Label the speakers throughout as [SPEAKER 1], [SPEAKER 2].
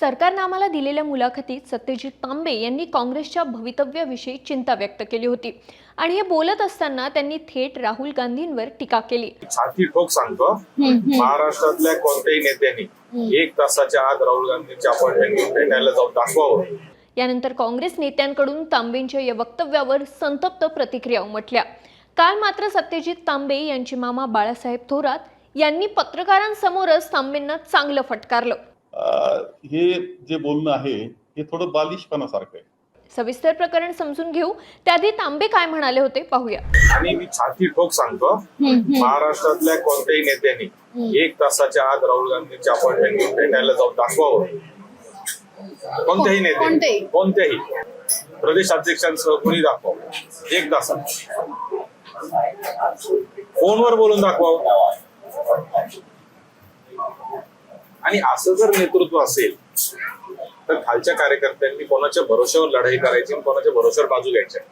[SPEAKER 1] सरकारनं आम्हाला दिलेल्या मुलाखतीत सत्यजित तांबे यांनी काँग्रेसच्या भवितव्याविषयी चिंता व्यक्त केली होती. आणि हे बोलत असताना त्यांनी थेट राहुल गांधींवर टीका केली.
[SPEAKER 2] छाती ठोक सांगतो. महाराष्ट्रातल्या कोणत्याही नेत्यांनी एक तासाच्या आत राहुल गांधींची अपॉइंटमेंट भेटायला जाऊन दाखवावं.
[SPEAKER 1] यानंतर काँग्रेस नेत्यांकडून तांबेंच्या या वक्तव्यावर संतप्त प्रतिक्रिया उमटल्या. काल मात्र सत्यजित तांबे यांचे मामा बाळासाहेब थोरात यांनी पत्रकारांसमोरच तांबेंना चांगलं फटकारलं.
[SPEAKER 3] हे जे बोलणं आहे हे थोडं बालिशपणासारखं आहे.
[SPEAKER 1] सविस्तर प्रकरण समजून घेऊ. त्याआधी तांबे काय म्हणाले होते पाहूया.
[SPEAKER 2] आणि मी छाती ठोक सांगतो. महाराष्ट्रातल्या कोणत्याही नेत्यांनी एक तासाच्या आत राहुल गांधींची अपॉइंटमेंट भेटायला जाऊन दाखवावं. कोणत्याही नेते? कोणत्याही. प्रदेश अध्यक्षांसह कुणी दाखवावं. एक तासात. फोनवर बोलून दाखवावं. आणि असं जर नेतृत्व असेल तर खालच्या कार्यकर्त्यांनी कोणाच्या भरोश्यावर लढाई करायची आणि कोणाच्या भरोश्यावर बाजू घ्यायच्या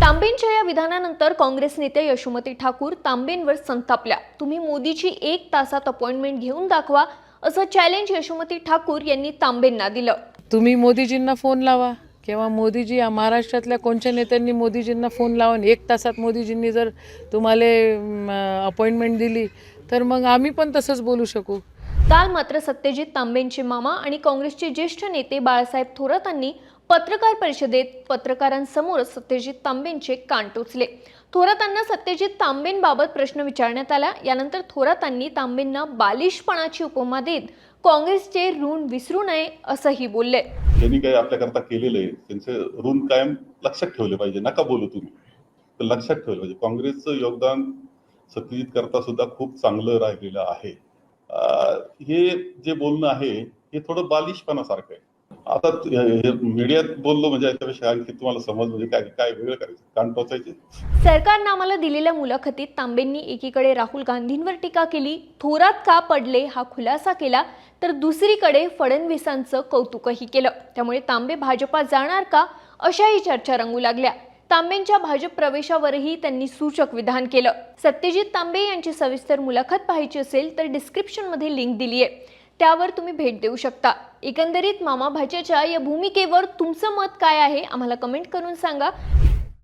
[SPEAKER 1] तांबेंच्या या विधानानंतर काँग्रेस नेत्या यशोमती ठाकूर तांबेंवर संतापल्या. तुम्ही मोदीची एक तासात अपॉइंटमेंट घेऊन दाखवा असं चॅलेंज यशोमती ठाकूर यांनी तांबेंना दिलं.
[SPEAKER 4] तुम्ही मोदीजींना फोन लावा किंवा मोदीजी या महाराष्ट्रातल्या कोणत्या नेत्यांनी मोदीजींना फोन लावून एक तासात मोदीजींनी जर तुम्हाला अपॉइंटमेंट दिली तर मग आम्ही पण तसंच बोलू शकू.
[SPEAKER 1] काल मात्र सत्यजित तांबेंचे मामा आणि काँग्रेसचे ज्येष्ठ नेते बाळासाहेब थोरातांनी पत्रकार परिषदेत पत्रकारांसमोर सत्यजित तांबेंचे कान टोचले. थोरातांना सत्यजित तांबेंबाबत प्रश्न विचारण्यात आला. यानंतर थोरातांनी तांबेंना बालिशपणाची उपमा देत काँग्रेसचे ऋण विसरू नये असंही बोलले.
[SPEAKER 3] त्यांनी काही आपल्याकरता केलेलं आहे. त्यांचे ऋण कायम लक्षात ठेवले पाहिजे. नका बोलू तुम्ही. लक्षात ठेवलं पाहिजे. काँग्रेसचं योगदान सत्यजित करता सुद्धा खूप चांगलं राहिलेलं आहे. हे जे बोलणं आहे हे थोडं बालिशपणासारखं आहे. आता मीडियात बोललो म्हणजे याच्यापेक्षा आणखी तुम्हाला समज म्हणजे काय काय वेगळं करायचं कान टोचायचे?
[SPEAKER 1] सरकारनं आम्हाला दिलेल्या मुलाखतीत तांबेंनी एकीकडे राहुल गांधींवर टीका केली थोरात का पडले हा खुलासा केला तर दुसरीकडे फडणवीसांचं कौतुकही केलं. त्यामुळे तांबे भाजपा जाणार का अशाही चर्चा रंगू लागल्या. तांबेंच्या भाजप प्रवेशावरही त्यांनी सूचक विधान केलं. सत्यजित तांबे यांची सविस्तर मुलाखत पाहायची असेल तर डिस्क्रिप्शनमध्ये लिंक दिली आहे त्यावर तुम्ही भेट देऊ शकता. एकंदरीत मामा भाच्याच्या या भूमिकेवर तुमचं मत काय आहे? आम्हाला कमेंट करून सांगा.